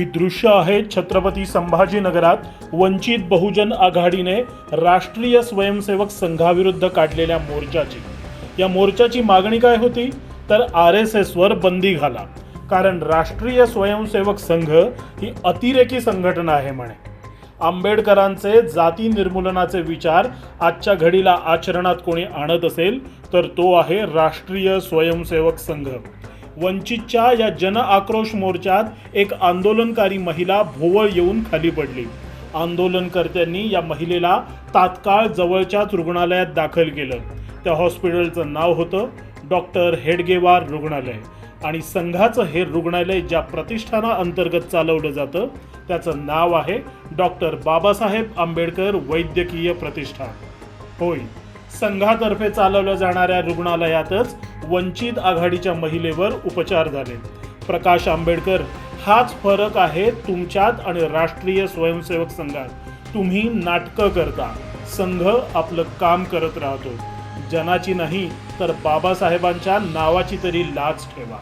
ही दृश्य आहेत छत्रपती संभाजीनगरात वंचित बहुजन आघाडीने राष्ट्रीय स्वयंसेवक संघाविरुद्ध काढलेल्या मोर्चाची. या मोर्चाची मागणी काय होती? तर आर एस एसवर बंदी घाला. कारण राष्ट्रीय स्वयंसेवक संघ ही अतिरेकी संघटना आहे म्हणे. आंबेडकरांचे जाती निर्मूलनाचे विचार आजच्या घडीला आचरणात कोणी आणत असेल तर तो आहे राष्ट्रीय स्वयंसेवक संघ. वंचितच्या या जन आक्रोश मोर्चात एक आंदोलनकारी महिला भोवळ येऊन खाली पडली. आंदोलनकर्त्यांनी या महिलेला तात्काळ जवळच्याच रुग्णालयात दाखल केलं. त्या हॉस्पिटलचं नाव होतं डॉक्टर हेडगेवार रुग्णालय. आणि संघाचं हे रुग्णालय ज्या प्रतिष्ठाना अंतर्गत चालवलं जातं त्याचं नाव आहे डॉक्टर बाबासाहेब आंबेडकर वैद्यकीय प्रतिष्ठान. होय. संघातर्फे चालवल्या जाणाऱ्या रुग्णालयातच वंचित आघाडीच्या महिलेवर उपचार झाले. प्रकाश आंबेडकर हाच फरक आहे तुमच्यात आणि राष्ट्रीय स्वयंसेवक संघात. तुम्ही नाटकं करता. संघ आपलं काम करत राहतो. जनाची नाही तर बाबासाहेबांच्या नावाची तरी लाच ठेवा.